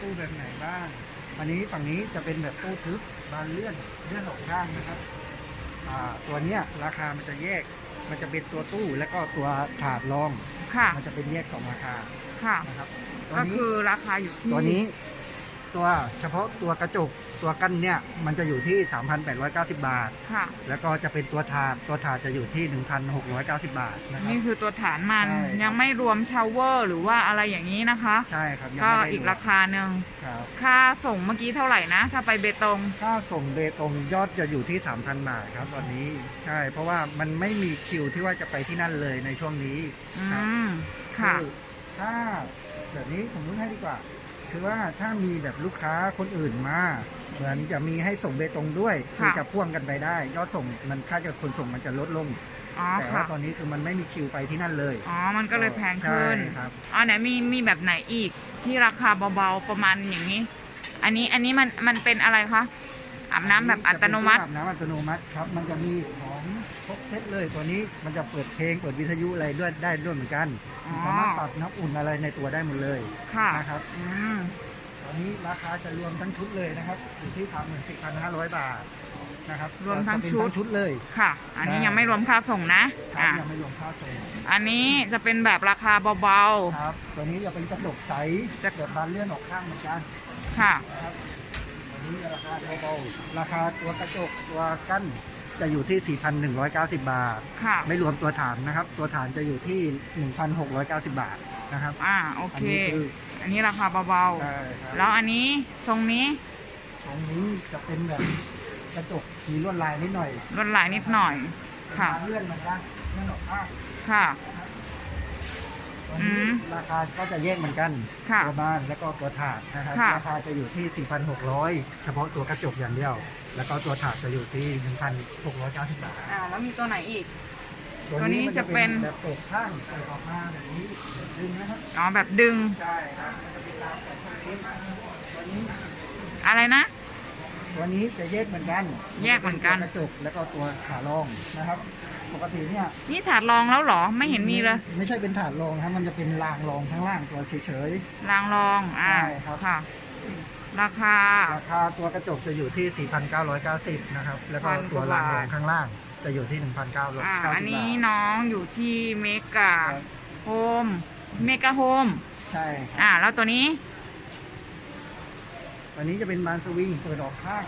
ตู้แบบไหนบ้าง อันนี้ฝั่งนี้จะเป็นแบบตู้ทึบบานเลื่อนเลื่อนออกข้างนะครับอ่าตัวเนี้ยราคามันจะแยก มันจะเป็นตัวตู้แล้วก็ตัวถาดรองค่ะมันจะเป็นแยกสองราคาค่ะนะครับตัวก็นี้คือราคาอยู่ที่ตัวนี้ ตัวเฉพาะตัวกระจก ตัวกั้นเนี่ยมันจะอยู่ที่ 3,890 บาท ค่ะ แล้วก็จะเป็นตัวถาดตัวถาดจะอยู่ที่ 1,690 บาทนะครับนี่คือตัวฐานมันใช่ครับยังไม่รวมชาวเวอร์หรือว่าอะไรอย่างนี้นะคะ ใช่ครับยังก็ไม่ได้อีกราคาหนึ่งครับค่าส่งเมื่อกี้เท่าไหร่นะ ถ้าไปเบตง ค่าส่งเบตงยอดจะอยู่ที่ 3,000 บาทครับตอนนี้ใช่เพราะว่ามันไม่มีคิวที่ว่าจะไปที่นั่นเลยในช่วงนี้อืครับม ค่ะ อถ้าแบบนี้สมมุติให้ดีกว่า คือว่าถ้ามีแบบลูกค้าคนอื่นมา เหมือนจะมีให้ส่งเบตงด้วยค่ะคือจะพ่วงกันไปได้ ยอดส่งมันค่าจะขนส่งมันจะลดลงอ๋อแต่ว่าค่ะตอนนี้คือมันไม่มีคิวไปที่นั่นเลยอ๋อ มันก็เลยแพงขึ้นใช่ครับ อ๋อไหนมีมีแบบไหนอีกที่ราคาเบาๆประมาณอย่างนี้ อันนี้อันนี้มันมันเป็นอะไรคะอาบน้ำแบบอัตโนมัติจะเป็นตู้อาบน้ำอัตโนมัติครับ มันจะมีของครบเซตเลยตัวนี้มันจะเปิดเพลงเปิดวิทยุอะไรด้วยได้ด้วยเหมือนกันอ๋อ สามารถปรับน้ำอุ่นอะไรในตัวได้หมดเลยค่ะนะครับอืมตอนนี้ราคาจะรวมทั้งชุดเลยนะครับอยู่ที่สามหมื่นสี่พันห้าร้อยบาทนะครับรวมทั้งจะเป็นชุดชุดเลยค่ะ อันนี้ได้ยังไม่รวมค่าส่งนะครับอะยังไม่รวมค่าส่งอันนี้จะเป็นแบบราคาเบาครับตัวนี้จะเป็นกระจกใสจะจะแบบบานเลื่อนออกข้างเหมือนกันๆค่ะนะครับตัวนี้ราคาเบาๆราคาตัวกระจกตัวกั้น จะอยู่ที่ 4,190 บาท ค่ะ ไม่รวมตัวฐานนะครับ ตัวฐานจะอยู่ที่ 1,690 บาทนะครับ อ่า โออันเคนี้คืออันนี้ราคาเบาใช่ครับ ๆ แล้วอันนี้ทรงนี้ตรงนี้จะเป็นแบบกระจกมีลวดลายนิดหน่อยลดหลายนิดหน่อย ค่ะ เป็นบานเลื่อนเหมือนกันเลื่อนออกข้างค่ะตัวอืนี้ม ราคาก็จะแยกเหมือนกันค่ะตัวบ้านแล้วก็ตัวถาดนะครับค่ะ ราคาจะอยู่ที่ 4,600 เฉพาะตัวกระจกอย่างเดียว แล้วก็ตัวถาดจะอยู่ที่ 1,690 บาทอ่าแล้วมีตัวไหนอีก ตัวตัวนี้นี้มันจะจะเป็เป็นนแบบเปิดข้างเปิดออกมาแบบนี้ดึงนะครับอ๋อแบบดึงใช่ครับมันจะเป็นตามแบบนี้ตัวนี้อะไรนะ ตัวนี้จะแยกเหมือนกันแยกเหมือนกัน ตัวกระจกแล้วก็ตัวขารองนะครับ ปกติเนี่ยนี่ถาดรองแล้วเหรอ ไม่เห็นมีเลยไม่ใช่เป็นถาดรองครับมันจะเป็นรางรองข้างล่างตัวเฉย รางรองอ่าใช่ครับ ค่ะ ราคา ๆราคาตัวกระจกจะอยู่ที่ 4,990นะครับ แล้วก็พันกตัวว่ารางรบาอทงข้างล่างจะอยู่ที่ 1,990อ่าบาทอันนี้น้องอยู่ที่เมกาครับโฮมเมกาโฮมใช่ครับอ่า แล้วตัวนี้ ตัวนี้จะเป็นบานสวิงเปิดออกข้าง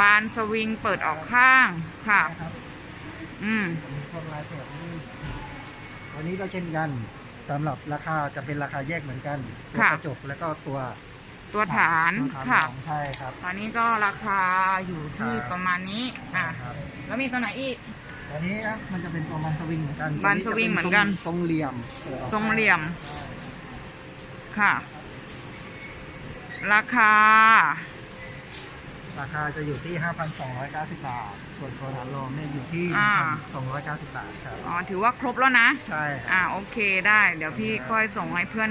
บานสวิงเปิดออกข้างค่ะ นะครับอืมมีพวกลายแบบนี้ตัวนี้ก็เช่นกันสำหรับราคาจะเป็นราคาแยกเหมือนกันตัวค่ะ กระจกแล้วก็ตัวตัวฐานตัวค่ะรองใช่ครับตอนนี้ก็ราคาอยู่ที่ครับประมาณนี้อ่าครับแล้วมีตัวไหนอีก ตัวนี้ครับมันจะเป็นตัวบานสวิงเหมือนกันบานสวิงเหมือนกันทรงเหลี่ยมปิดออกทรงเหลี่ยมค่ะ ราคา ราคาจะอยู่ที่ 5,290 บาท ส่วนตัวฐานรองเนี่ยอยู่ที่ อ่า 1,290 บาทครับ อ๋อ ถือว่าครบแล้วนะ ใช่ครับ อ่า โอเคได้ เดี๋ยวพี่ค่อยส่งให้เพื่อน